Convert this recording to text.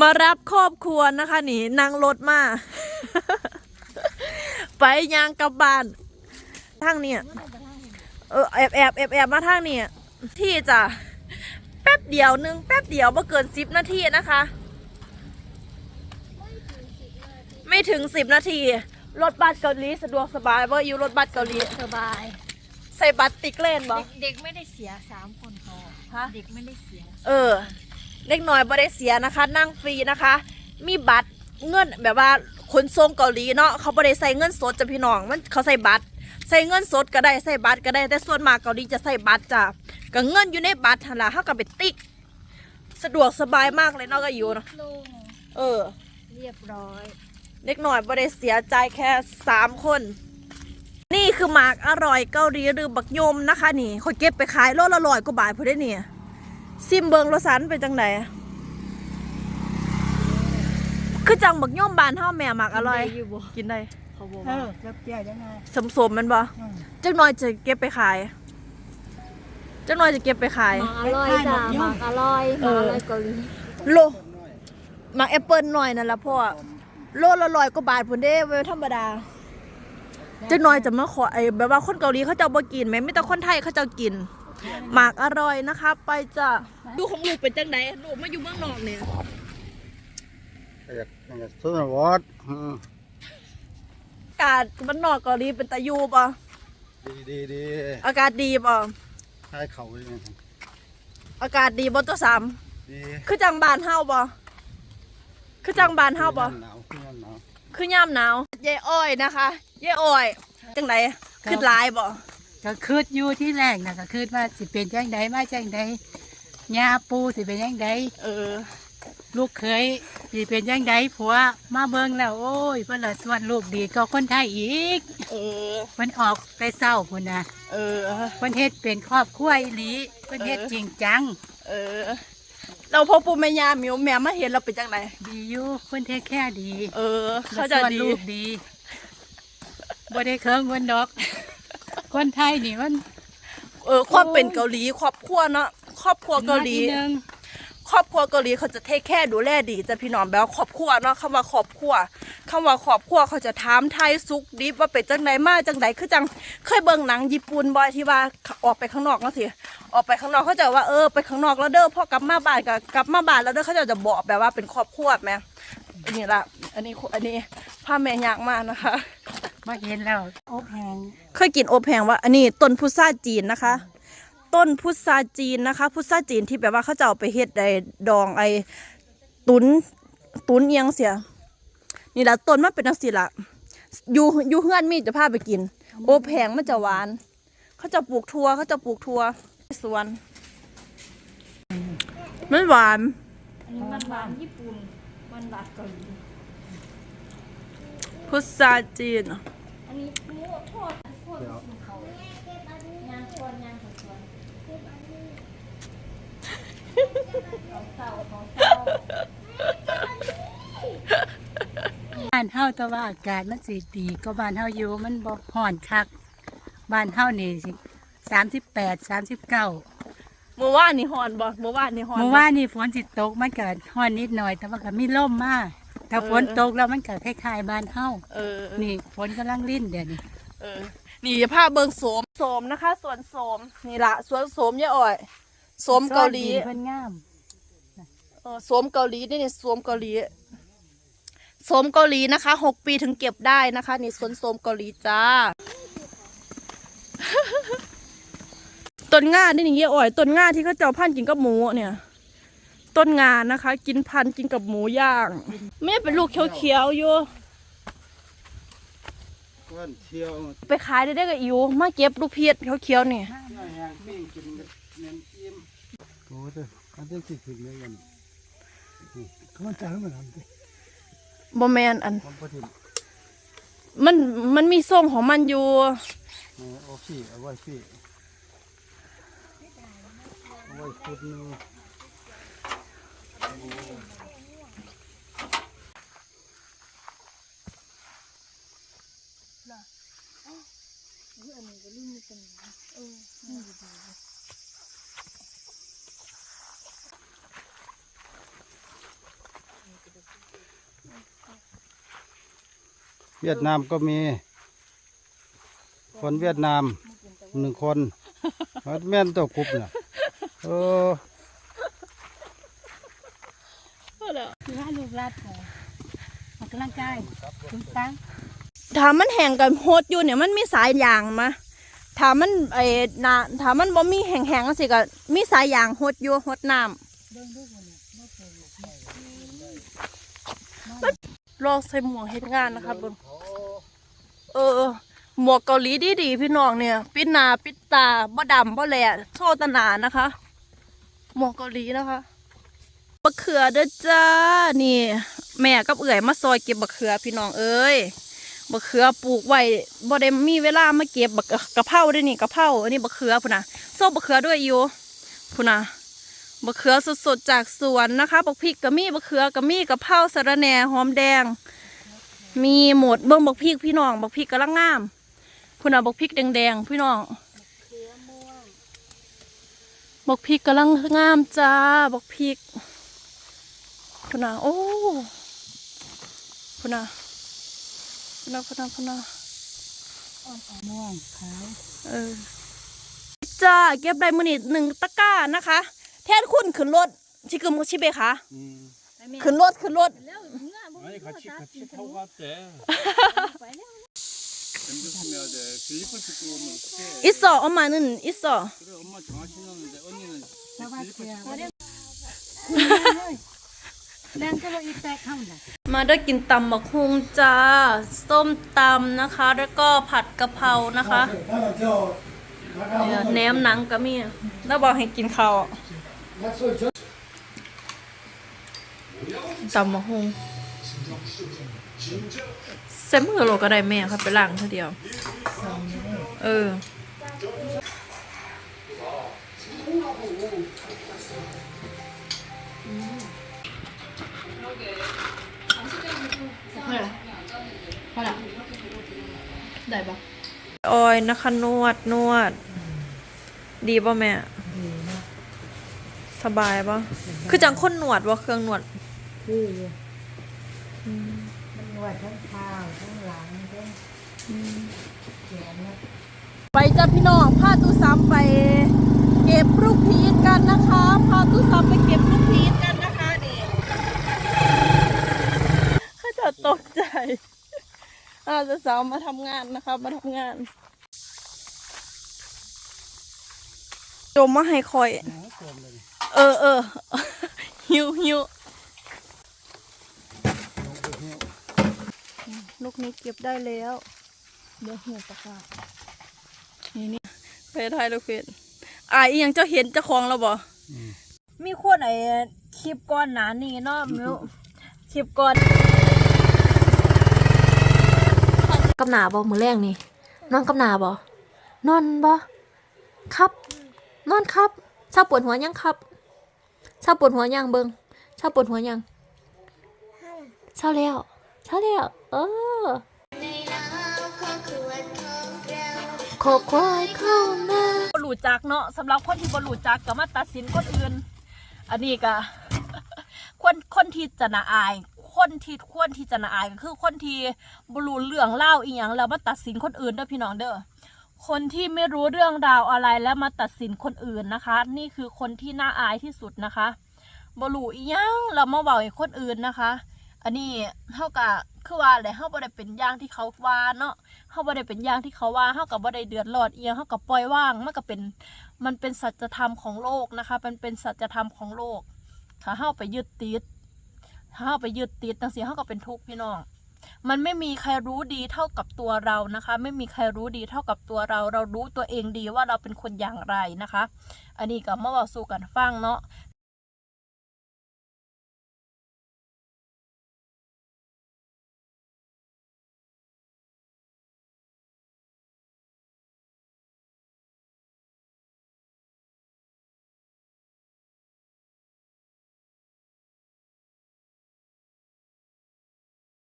มารับครอบครัวนะคะนี่นั่งรถมา ไปยางกลับบ้านทางเนี่ยเออแอบแอบแอบแอบมาทางเนี่ยที่จะแป๊บเดียวหนึงแป๊บเดียวไม่เกินสิบนาทีนะคะ ไม่ถึงสิบนาที รถบัสเกาหลีสะดวกสบายว่าอยู่รถบัสเกาหลีสบาย ใส่บัตรติ๊กเล่นบ่เด็กเด็กไม่ได้เสียสามคนพอฮะเด็กไม่ได้เสีย เออ เล็กน้อยบ่ได้เสียนะคะ นั่งฟรีนะคะ มีบัตรเงินแบบว่าขนส่งเกาหลีเนาะเขาบ่ได้ใส่เงินสดจ้ะพี่น้องมันเขาใส่บัตร ใส่เงินสดก็ได้ใส่บัตรก็ได้แต่ส่วนมากเกาหลีจะใส่บัตรจ้ะก็เงินอยู่ในบัตรหั่นล่ะเฮาก็ไปติ๊ก สะดวกสบายมากเลยเนาะก็อยู่เนาะลงเออ เรียบร้อย เล็กหน่อยบ่ได้เสียใจแค่สามคน นี่คือหมากอร่อยเกาหลีหรือบักยมนะคะ นี่เขาเก็บไปขายโลละร้อยกว่าบาทพอได้เนี่ย ซิมเบิงรสสันเป็นจังไหนคือจังบักยมบานเท่าแม่หมากอร่อยได้อยู่บ่ กินได้เขาบอกเอว่าอจะเปรี้ยวยังไงสมสมๆมันบ่อืมจังหน่อยจะเก็บไปขายจังหน่อยจะเก็บไปขาย หมากอร่อยจ้ะหมากอร่อยหเอมากออร่อยเกาหลีโลหมากแอปเปิลหน่อยนั่นละพ่อโลละร้อยกว่าบาทพุ่นเด้เวลธรรมดาเจ้าน้อยจะมาขอไอ้แบบว่าคนเกาหลีเขาจะบ่กินไหมไม่แต่คนไทยเขาจะกิน หมากอร่อยนะคะ ไปจ้ะดูของลูกเป็นจังไดลูกมาอยู่เมืองนอกเนี่ยอยากอยากสุนทรวัดอืมอากาศมันนอกเกาหลีเป็นตายูป่ะดีดีดีอากาศดีป่ะชายเขาเลยนะอากาศดีบ่ตัวสามดีคือจังบานเฮาป่ะคือจังบานเฮาป่ะหนาวขึ้นหนาวคือย่ามหนาวยายอ้อยนะคะยายอ้อย จังไดคือหลายบ่ ก็คืดอยู่ที่แรกนะก็คืดว่าสิเป็นยังไงมาจังไดยาปูสิเป็นยังไงเออ ลูกเคยสิเป็นยังไงผัวมาเบิ่งแล้วโอ้ยเพิ่นละส่วนลูกดีก็คนไทยอีก เออเพิ่นออกไปเศร้าพุ่นนะเออ เพิ่นเฮ็ดเป็นครอบครัวอีหลีเพิ่นเฮ็ดเออจริงจัง เออ เราพอปูแม่ยามิวแม่มาเห็นเราเป็นจังไดดีอยู่เพิ่นเทคแค่ดีเออ เขาจะส่วนดีลูกดีบ่ได้เคิงเพิ่นดอก คนไทยนี่มันเออความเป็นเกาหลีครอบครัวเนาะครอบครัวเกาหลีมอีนึงครอบครัวเกาหลีเขาจะเทคแค่ดูแลดีจะพี่น้องแบบว่าครอบครัวเนาะคำว่าครอบครัวคำว่าครอบครัวเขาจะถามไทยสุกดิบว่าเป็นจังไดมาจังไดคือจังเคยเบิ่งหนังญี่ปุ่นบ่อยที่ว่าออกไปข้างนอกเนาะสิออกไปข้างนอกเขาจะว่าเออไปข้างนอกแล้วเด้อพอกลับมาบ้านก็กลับมาบ้านแล้วเด้อเขาจะจะบอกแบบว่าเป็นครอบครัวแม่อันนี้ละอันนี้อันนี้พ่อแม่ยากมากนะคะ มาเห็นแล้วอบแหงเคยกินอบแห้งว่าอันนี้ต้นพุทราจีนนะคะ ต้นพุทราจีนนะคะ พุทราจีนที่แบบว่าเขาจะเอาไปเฮ็ดไอ้ดองไอ้ตุนตุนเอียงเสีย นี่ละต้นมันเป็นจังซี่ละอยู่อยู่เฮือนมีจะพาไปกิน อบแห้งมันจะหวาน เขาจะปลูกทั่วเขาจะปลูกทั่วสวนมันหวานอันนี้มันหวานญี่ปุ่นมันหวานเกาหลีพุทราจีน อันนี้หมูทอดทอดของเขายางชวนยางของชวนของเศร้าของเศร้าบ้านเฮาแต่ว่าอากาศมันสิดีก็บ้านเฮาอยู่มันบ่ฮ้อนคัก บ้านเฮานี่สิสามสิบแปดสามสิบเก้าเมื่อวานนี่ฮอนบ่เมื่อวานนี่ฮอนบ่ เมื่อวานนี่ฝนสิตกมันก็ฮ้อนนิดหน่อย แต่ว่าก็มีลมมาก ถ้าเออฝนตกแล้วมันก็คล้ายๆบ้านเฮาเออนี่ฝนกำลังลิ้นเดี๋ยวนี้เออ นี่จะพาเบิงโสมโสมนะคะ สวนโสมนี่ละสวนโสมยายอ่อยโสมเกาหลีซอยดินเพิ่นงามเออโสมเกาหลีนี่นี่โสมเกาหลีโสมเกาหลีนะคะหกปีถึงเก็บได้นะคะ นี่สวนโสมเกาหลีจ้าต้นง่านี่นี่ยายอ่อยต้นง่าที่เขาเจ้าพันธุ์กินกับหมูเนี่ย ต้นงานะคะ กินพันธุ์กินกับหมูย่างแม่เป็นลูกเขียวๆอยู่ ก้อนเที่ยวไปขายได้ได้กับอิวมาเก็บลูกเพียรเขียวๆนี่หน้าแห้งปิ้งกินกับเน้นอิ่มโอ้ยอันนี้สิถึงเลยกันเขามันจ่ายมันทำดิบแมนอันผมพอดีมันมันมีทรงของมันอยู่โอ้พี่เอาไว้พี่เอาไว้ฟุดนึง เเวียดนามก็มี คนเวียดนามหนึ่งคนแม่นตัวคุบเนี่ยเออ คือให้ลูกรัดไปออกกำลังกายถึงตั้งถ้ามันแห้งกับโฮดอยู่เนี่ยมันมีสายยางมาถ้ามันไอ้นาถ้ามันบ่มีแห้งๆสิก็มีสายยางโฮดอยู่โฮดน้ำลอกใส่หมวกเฮ็ดงานนะคะเบิ่งเออหมวกเกาหลีดีๆพี่น้องเนี่ย ปิดหน้าปิดตาบ่ดำบ่แหละโชว์แตหนานะคะ หมวกเกาหลีนะคะ บักเขือเด้อจ้า นี่ แม่กับเอื่อยมาซอยเก็บบักเขือพี่น้องเอ้ยบักเขือปลูกไว้บ่ได้มีเวลามาเก็บบักกะเพราด้วยนี่กระเพราอันนี้บักเขือพุ่นนะโซ่บักเขือด้วยอยู่พุ่นนะบักเขือสดๆจากสวนนะคะบักพริกก็มีบักเขือก็มีกระเพราสะระแหน่หอมแดง มีหมดเบิ่งบักพริกพี่น้องบักพริกกำลังงามพุ่นนะบักพริกแดงๆพี่น้องบักพริกกำลังงามจ้าบักพริก พุ่นนะโอ้พุ่นนะ พนักพนักพนัก ม่วงขาว เออจ้าเก็บได้มือนิดหนึ่งตะกร้านะคะ แทนคุณขึ้นรถชิกึมชิเบคะขึ้นรถขึ้นรถ 아니 같이 같이 타고 갔대. 엠비스면 돼. 필리핀 찍고 오면 어떡해. อิสอเอามาหนึ่งอิสอ 그래 엄마 정화 신었는데 언 แดงก็ว่าแตกเข้าน่ะมาได้กินตำมะคุงจ้า ส้มตำนะคะ แล้วก็ผัดกะเพรานะคะเนี่ยแหนมหนังก็มีแล้วบอกให้กินข้าวตำมะฮุงเซมือโลก็ได้แม่ครับไปล้างเท่าเดียว เออ ได้ปะออยนะคะนวดนวด ดีป่ะแม่สบายป่ะคือจังคนหนวดว่าเครื่องหนวดคือมันนวดทั้งเท้าทั้งหลังทั้งแขนนะไปจ้าพี่น้องพาตู้ซ้ำไป เก็บลูกพีชกันนะคะพาตู้ซ้ำไปเก็บลูกพีชกันนะคะนี่เขาจะตกใจ อาจะสาวมาทำงานนะคะมาทำงานจมมาให้คอย เออเออหิวหิวลูกนี้เก็บได้แล้ว เดี๋ยวหัวตะกร้านี่นี่ไปถ่ายลูกเพจอ่าอีหยังเจ้าเห็นเจ้าของแล้วบ่มีคนไอ้คลิปก่อนหนานี่เนาะมิวคลิปก่อน กับหนาบ่มือแรงนี่ นอนกับหนาบ่นอนบ่ครับ นอนครับเช้าปวดหัวยังครับเช้าปวดหัวยังเบิงเช้าปวดหัวยังเช้าแล้วเช้าแล้วเออขอควายเข้ามาบ่รู้จักเนาะสำหรับคนที่บ่รู้จักก็มาตัดสินคนอื่น อันนี้ก็คนคนที่จะน่าอาย คนที่ควรที่จะน่าอายก็คือคนที่บรู้เรื่องเล่าอีหยังแล้วมาตัดสินคนอื่นเด้อพี่น้องเด้อคนที่ไม่รู้เรื่องราวอะไรแล้วมาตัดสินคนอื่นนะคะ นี่คือคนที่น่าอายที่สุดนะคะบรู้อีหยังแล้วมาเว้าให้คนอื่นนะคะ อันนี้เฮาก็คือว่าแหละเฮาบ่ได้เป็นอย่างที่เขาว่าเนาะเฮาบ่ได้เป็นอย่างที่เขาว่าเฮากับบ่ได้เดือดร้อนเอียงเฮากับปล่อยว่าง มันก็เป็น มันเป็นสัจธรรมของโลกนะคะ มันเป็นสัจธรรมของโลก ถ้าเฮาไปยึดติด ถ้าเฮาไปยึดติดจังสีเขาก็เป็นทุกข์พี่น้อง มันไม่มีใครรู้ดีเท่ากับตัวเรานะคะ ไม่มีใครรู้ดีเท่ากับตัวเรา เรารู้ตัวเองดีว่าเราเป็นคนอย่างไรนะคะ อันนี้ก็มาเว้าสู่กันฟังเนาะ